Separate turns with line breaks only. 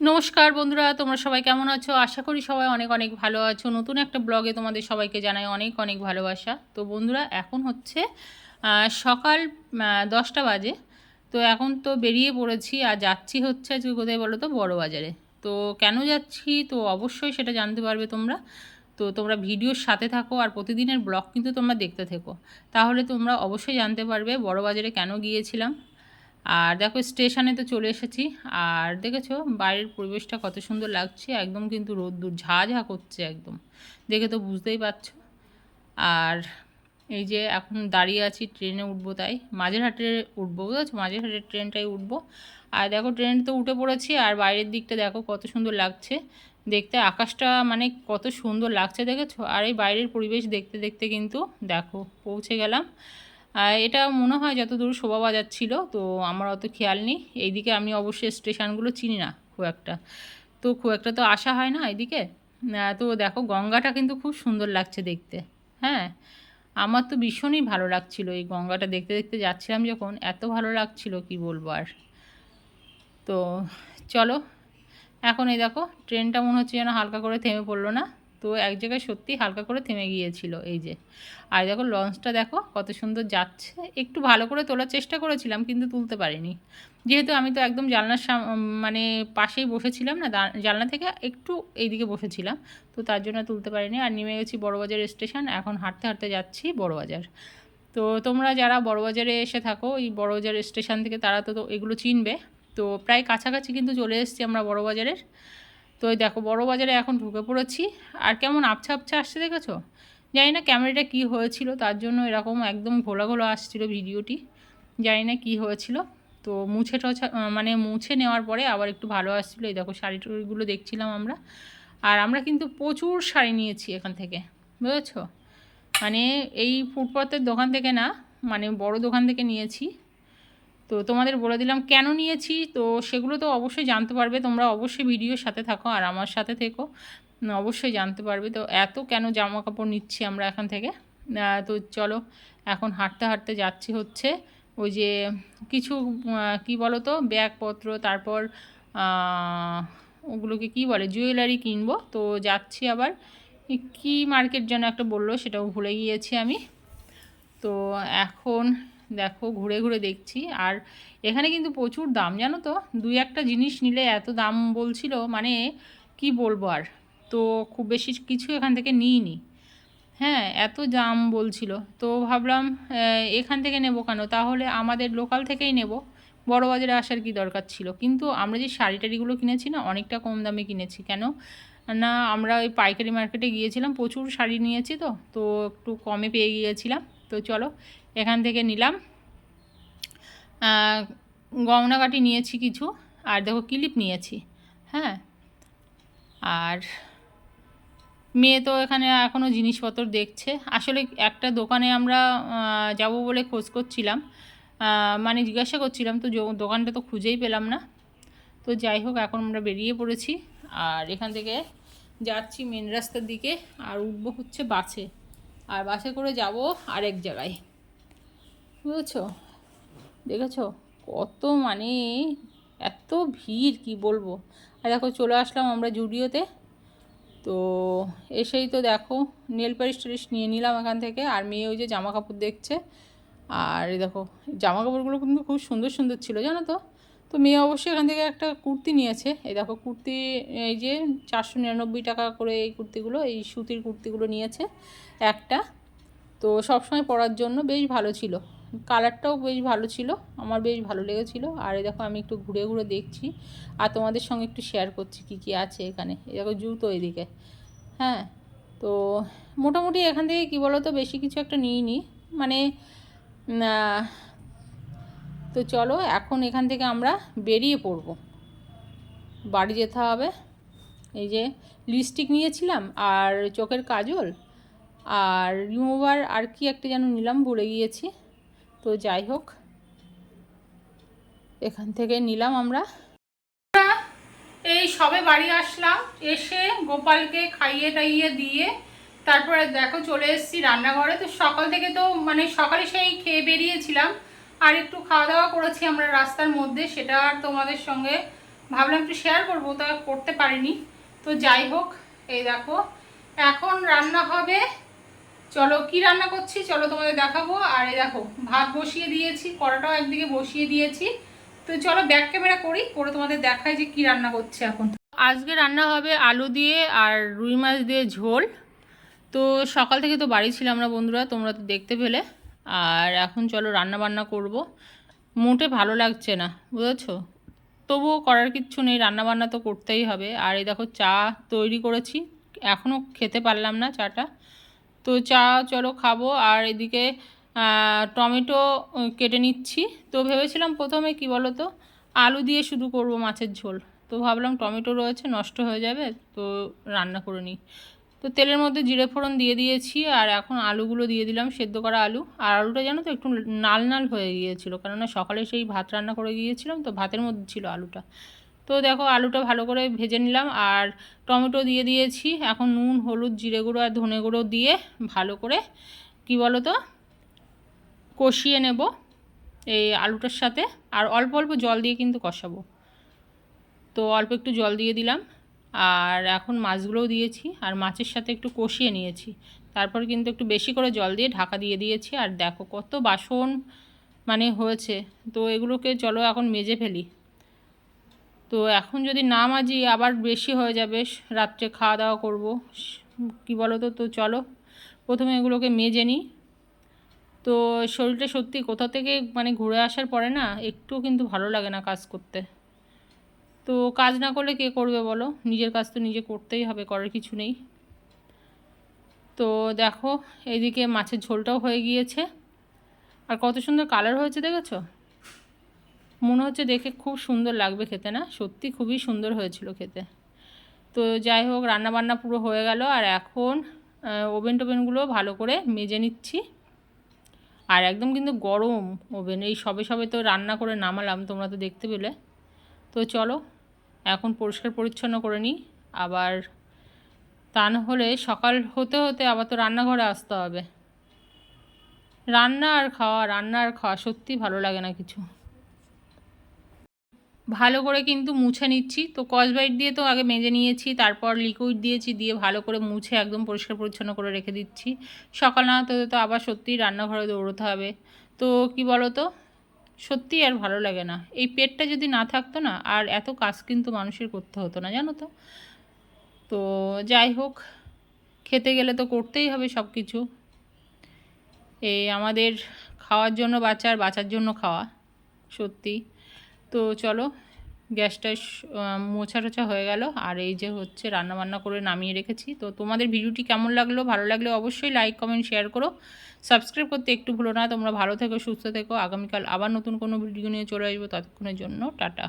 নমস্কার বন্ধুরা, তোমরা সবাই কেমন আছো? আশা করি সবাই অনেক অনেক ভালো আছো। নতুন একটা ব্লগে তোমাদের সবাইকে জানাই অনেক অনেক ভালোবাসা। তো বন্ধুরা, এখন হচ্ছে সকাল দশটা বাজে। তো এখন তো বেরিয়ে পড়েছি আর যাচ্ছি হচ্ছে আজকে কোথায় বলো তো বড় বাজারে তো কেন যাচ্ছি? তো অবশ্যই সেটা জানতে পারবে তোমরা। তো তোমরা ভিডিওর সাথে থাকো আর প্রতিদিনের ব্লগ কিন্তু তোমরা দেখতে থেকো। তাহলে তোমরা অবশ্যই জানতে পারবে বড় বাজারে কেন গিয়েছিলাম। আর দেখো স্টেশনে তো চলে এসেছি। আর দেখেছ বাইরের পরিবেশটা কত সুন্দর লাগছে, একদম কিন্তু রোদ্দুর ঝা ঝা করছে একদম। দেখে তো বুঝতেই পারছ। আর এই যে এখন দাঁড়িয়ে আছি, ট্রেনে উঠবো তাই। মাঝেরহাটে উঠবো, বুঝেছ? মাঝেরহাটের ট্রেনটাই উঠবো। আর দেখো ট্রেন তো উঠে পড়েছি, আর বাইরের দিকটা দেখো কত সুন্দর লাগছে। দেখতে আকাশটা মানে কত সুন্দর লাগছে, দেখেছ? আর এই বাইরের পরিবেশ দেখতে দেখতে কিন্তু দেখো, পৌঁছে গেলাম। এটা মনে হয় যতদূর শোভাবাজার ছিল তো আমার অত খেয়াল নেই। এইদিকে আমি অবশ্যই স্টেশনগুলো চিনি না খুব একটা। তো খুব একটা তো আসা হয় না এদিকে। তো দেখো গঙ্গাটা কিন্তু খুব সুন্দর লাগছে দেখতে। হ্যাঁ আমার তো ভীষণই ভালো লাগছিল এই গঙ্গাটা দেখতে দেখতে যাচ্ছিলাম যখন, এত ভালো লাগছিল কি বলব আর। তো চলো, এখন এই দেখো, ট্রেনটা মনে হচ্ছে যেন হালকা করে থেমে পড়ল না। তো এক জায়গায় সত্যি হালকা করে থেমে গিয়েছিল এই যে। আর দেখো লঞ্চটা দেখো, কত সুন্দর যাচ্ছে। একটু ভালো করে তোলার চেষ্টা করেছিলাম, কিন্তু তুলতে পারিনি। যেহেতু আমি তো একদম জানলার সাম মানে পাশেই বসেছিলাম না জানলা থেকে একটু এইদিকে বসেছিলাম, তো তার জন্য তুলতে পারিনি। আর নেমে গেছি বড়বাজার স্টেশন এখন হাঁটতে হাঁটতে যাচ্ছি বড়বাজার। তো তোমরা যারা বড়বাজারে এসে থাকো, এই বড়বাজার স্টেশন থেকে তারা তো তো এগুলো চিনবে। তো প্রায় কাছাকাছি কিন্তু চলে এসেছি আমরা বড়বাজারের। তো এই দেখো, বড় বাজারে এখন ঢুকে পড়েছি। আর কেমন আবছা আবছা আসছে দেখেছ? জানি না ক্যামেরাটা কী হয়েছিল, তার জন্য এরকম একদম ঘোলা ঘোলা আসছিল ভিডিওটি। জানি না কী হয়েছিল। তো মুছে টছা মানে মুছে নেওয়ার পরে আবার একটু ভালো আসছিল। এই দেখো, শাড়ি টুড়িগুলো দেখছিলাম আমরা। আর আমরা কিন্তু প্রচুর শাড়ি নিয়েছি এখান থেকে, বুঝেছ? মানে এই ফুটপাতের দোকান থেকে না মানে বড় দোকান থেকে নিয়েছি। তো তোমাদের বলে দিলাম কেন নিয়েছি? তো সেগুলো তো অবশ্যই জানতে পারবে। তোমরা অবশ্যই ভিডিওর সাথে থাকো আর আমার সাথে থেকো। অবশ্যই জানতে পারবে। তো এত কেন জামা কাপড় নিচ্ছি আমরা এখান থেকে? তো চলো, এখন হাঁটতে হাঁটতে যাচ্ছি হচ্ছে ওই যে কিছু কি বলো তো ব্যাগপত্র, তারপর ওগুলোকে কি বলে, জুয়েলারি কিনবো। তো যাচ্ছি আবার কি মার্কেট যেন একটা বলল সেটাও ভুলে গিয়েছি আমি। তো এখন দেখো, ঘুরে ঘুরে দেখছি। আর এখানে কিন্তু প্রচুর দাম, জানো তো? দুই একটা জিনিস নিলে এত দাম বলছিল মানে কি বলব আর? তো খুব বেশি কিছু এখান থেকে নিইনি। হ্যাঁ এত দাম বলছিল। তো ভাবলাম এখান থেকে নেব কেন? তাহলে আমাদের লোকাল থেকেই নেব। বড় বাজারে আসার কি দরকার ছিল? কিন্তু আমরা যে শাড়ি টাড়িগুলো কিনেছি না, অনেকটা কম দামে কিনেছি। কেন? না, আমরা ওই পাইকারি মার্কেটে গিয়েছিলাম, প্রচুর শাড়ি নিয়েছি তো তো একটু কমে পেয়ে গিয়েছিলাম। তো চলো, এখান থেকে নিলাম। গয়নাগাটি নিয়েছি কিছু, আর দেখো ক্লিপ নিয়েছি হ্যাঁ? আর মেয়ে তো এখানে এখনও জিনিসপত্র দেখছে। আসলে একটা দোকানে আমরা যাব বলে খোঁজ করছিলাম। মানে জিজ্ঞাসা করছিলাম, তো দোকানটা তো খুঁজেই পেলাম না। তো যাই হোক, এখন আমরা বেরিয়ে পড়েছি। আর এখান থেকে যাচ্ছি মেন রাস্তার দিকে, আর উঠবো হচ্ছে বাসে। আর বাসে করে যাব আরেক জায়গায়। বুঝেছ? দেখেছ? কত মানে এত ভিড়, কি বলব? আর দেখো, চলে আসলাম আমরা জুডিওতে। তো এসেই তো দেখো, নেল পালিশ টালিশ নিয়ে নিলাম এখান থেকে। আর মেয়ে ওই যে জামা কাপড় দেখছে। আর দেখো, জামা কাপড়গুলো কিন্তু খুব সুন্দর সুন্দর ছিল, জানো তো? তো মেয়ে অবশ্যই এখান থেকে একটা কুর্তি নিয়েছে। এই দেখো, কুর্তি, এই যে চারশো নিরানব্বই টাকা করে এই কুর্তিগুলো, এই সুতির কুর্তিগুলো নিয়েছে। একটা। তো সবসময় পরার জন্য বেশ ভালো ছিল। কালারটাও বেশ ভালো ছিল, আমার বেশ ভালো লেগেছিল। আর এই দেখো, আমি একটু ঘুরে ঘুরে দেখছি। আর তোমাদের সঙ্গে একটু শেয়ার করছি কী কী আছে এখানে। এই দেখো, জুতো এদিকে। হ্যাঁ তো মোটামুটি এখান থেকে কী বলো তো বেশি কিছু একটা নিইনি। মানে তো চলো, এখন এখান থেকে আমরা বেরিয়ে পড়ব। বাড়ি যেতে হবে। এই যে লিপস্টিক নিয়েছিলাম আর চোখের কাজল। আর রিমুভার আর কি একটা যেন নিলাম, ভুলে গিয়েছি। তো যাই হোক, এখান থেকে নিলাম আমরা। এই সবে বাড়ি আসলাম, এসে গোপালকে খাইয়ে টাইয়ে দিয়ে তারপরে দেখো চলে এসেছি রান্নাঘরে। তো সকাল থেকে তো মানে সকালে সেই খেয়ে বেরিয়েছিলাম, আর একটু খাওয়া দাওয়া করেছি আমরা রাস্তার মধ্যে, সেটা আর তোমাদের সঙ্গে ভাবলাম একটু শেয়ার করব, তা করতে পারিনি। তো যাই হোক, এই দেখো, এখন রান্না হবে চলো, কি রান্না করছি? চলো তোমাদের দেখাবো। আর এই দেখো, ভাত বসিয়ে দিয়েছি, কড়াটাও একদিকে বসিয়ে দিয়েছি। তো চলো ব্যাক ক্যামেরা করি, করে তোমাদের দেখাই যে কি রান্না করছে এখন। আজকে রান্না হবে আলু দিয়ে আর রুই মাছ দিয়ে ঝোল। তো সকাল থেকে তো বাড়ি ছিলাম না বন্ধুরা, তোমরা তো দেখতে পেলে। আর এখন চলো রান্না বান্না করব। মোটে ভালো লাগছে না, বুঝেছ? তবুও করার কিচ্ছু নেই রান্না বান্না তো করতেই হবে। আর এই দেখো, চা তৈরি করেছি। এখনও খেতে পারলাম না চাটা। তো চা চলো খাব। আর এদিকে টমেটো কেটে নিচ্ছি। তো ভেবেছিলাম প্রথমে কি বলো তো আলু দিয়ে শুধু করব মাছের ঝোল। তো ভাবলাম টমেটো রয়েছে, নষ্ট হয়ে যাবে, তো রান্না করে নিই। তো তেলের মধ্যে জিরে ফোড়ন দিয়ে দিয়েছি, আর এখন আলুগুলো দিয়ে দিলাম, সেদ্ধ করা আলু। আর আলুটা জানো তো, একটু নাল নাল হয়ে গিয়েছিল। কেননা সকালে সেই ভাত রান্না করে গিয়েছিলাম, তো ভাতের মধ্যে ছিল আলুটা। তো দেখো আলুটা ভালো করে ভেজে নিলাম আর টমেটো দিয়ে দিয়েছি। এখন নুন, হলুদ, জিরে গুঁড়ো আর ধনে গুঁড়ো দিয়ে ভালো করে, কি বলো তো কষিয়ে নেব এই আলুটার সাথে। আর অল্প অল্প জল দিয়ে কিন্তু কষাবো। তো অল্প একটু জল দিয়ে দিলাম। আর এখন মাছগুলোও দিয়েছি আর মাছের সাথে একটু কষিয়ে নিয়েছি। তারপর কিন্তু একটু বেশি করে জল দিয়ে ঢাকা দিয়ে দিয়েছি। আর দেখো কত বাসন মানে হয়েছে। তো এগুলোকে চলো এখন মেজে ফেলি। তো এখন যদি না মাজি, আবার বেশি হয়ে যাবে। রাত্রে খাওয়া দাওয়া করব। কি বলো তো তো চলো, প্রথমে এগুলোকে মেজে নিই। তো শরীরটা সত্যি কোথা থেকে মানে ঘুরে আসার পরে না, একটু কিন্তু ভালো লাগে না কাজ করতে। তো কাজ না করলে কে করবে বলো? নিজের কাজ তো নিজে করতেই হবে, করার কিছু নেই। তো দেখো এইদিকে মাছের ঝোলটাও হয়ে গিয়েছে। আর কত সুন্দর কালার হয়েছে দেখেছ? মনে হচ্ছে দেখে খুব সুন্দর লাগবে খেতে না? সত্যি খুবই সুন্দর হয়েছিল খেতে। তো যাই হোক রান্না বান্না পুরো হয়ে গেল আর এখন ওভেন টোভেনগুলো ভালো করে মেজে নিচ্ছি। আর একদম কিন্তু গরম ওভেন, এই সবে সবে তো রান্না করে নামালাম, তোমরা তো দেখতে পেলে। তো চলো, এখন পরিষ্কার পরিচ্ছন্ন করে নিই। আবার তা না হলে সকাল হতে হতে আবার তো রান্নাঘরে আসতে হবে। রান্না আর খাওয়া, রান্না আর খাওয়া সত্যি ভালো লাগে না কিছু। ভালো করে কিন্তু মুছে নিচ্ছি। তো কসবাইট দিয়ে তো আগে মেজে নিয়েছি, তারপর লিকুইড দিয়েছি, দিয়ে ভালো করে মুছে একদম পরিষ্কার পরিচ্ছন্ন করে রেখে দিচ্ছি। সকাল না হতে তো আবার সত্যিই রান্নাঘরে দৌড়োতে হবে। তো কি বলো তো সত্যিই আর ভালো লাগে না। এই পেটটা যদি না থাকতো না, আর এত কাজ কিন্তু মানুষের করতে হতো না, জানো তো? তো যাই হোক, খেতে গেলে তো করতেই হবে সব কিছু এই আমাদের খাওয়ার জন্য বাচ্চা আর বাঁচার জন্য খাওয়া, সত্যি। তো চলো, গ্যাসটা মোছা টোছা হয়ে গেল। আর এই যে হচ্ছে রান্নাবান্না করে নামিয়ে রেখেছি। তো তোমাদের ভিডিওটি কেমন লাগল? ভালো লাগলে অবশ্যই লাইক কমেন্ট শেয়ার করো। সাবস্ক্রাইব করতে একটু ভুলো না। তোমরা ভালো থেকো, সুস্থ থেকো। আগামীকাল আবার নতুন কোনো ভিডিও নিয়ে চলে আসব ততক্ষণের জন্য। টাটা।